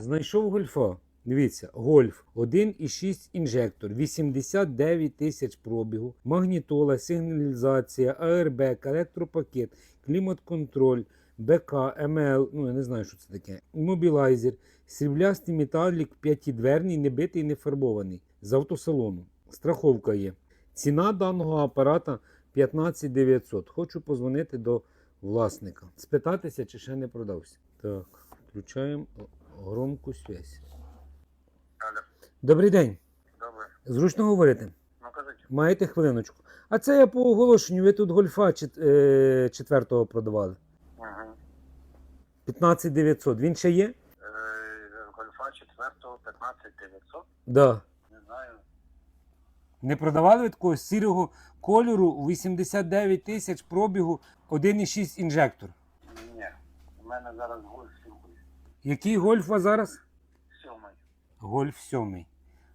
Знайшов гольфа. Дивіться, гольф 1,6 інжектор, 89 тисяч пробігу, магнітола, сигналізація, аербек, електропакет, клімат-контроль, БК, МЛ, ну я не знаю, що це таке. Мобілайзер, сріблястий металік, п'ятидверний, не битий, не фарбований з автосалону. Страховка є. Ціна даного апарата 15 900. Хочу позвонити до власника. Спитатися, чи ще не продався. Так, включаємо громку связь. Алло, Добрий день. добре. Зручно говорити. Ну кажіть, Маєте хвилиночку. А це я по оголошенню, ви тут гольфа чет- е, четвертого продавали. угу. 15 900. Він ще є? е, гольфа 4 15 900, Да. не знаю. Не продавали ви такого сірого кольору 89 тисяч пробігу 1,6 інжектор. Ні, у мене зараз гольф 7. Який гольф у вас зараз? Сьомий. Гольф 7.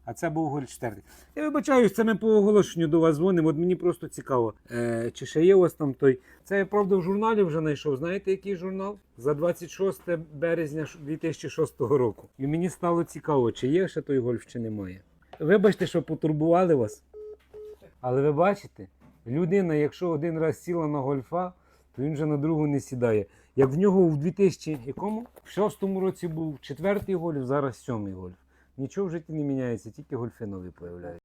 А це був гольф 4. Я вибачаюсь, це ми по оголошенню до вас дзвонимо. От мені просто цікаво, е, чи ще є у вас там той. Це я правда в журналі вже знайшов. Знаєте, який журнал? За 26 березня 2006 року. І мені стало цікаво, чи є ще той гольф, чи немає. Вибачте, що потурбували вас. Але ви бачите, людина, якщо один раз сіла на гольфа, то він вже на другу не сідає. Як в нього в 2000 якому? Шостому році був четвертий гольф, зараз сьомий гольф. Нічого в житті не міняється, тільки гольфи нові появляються.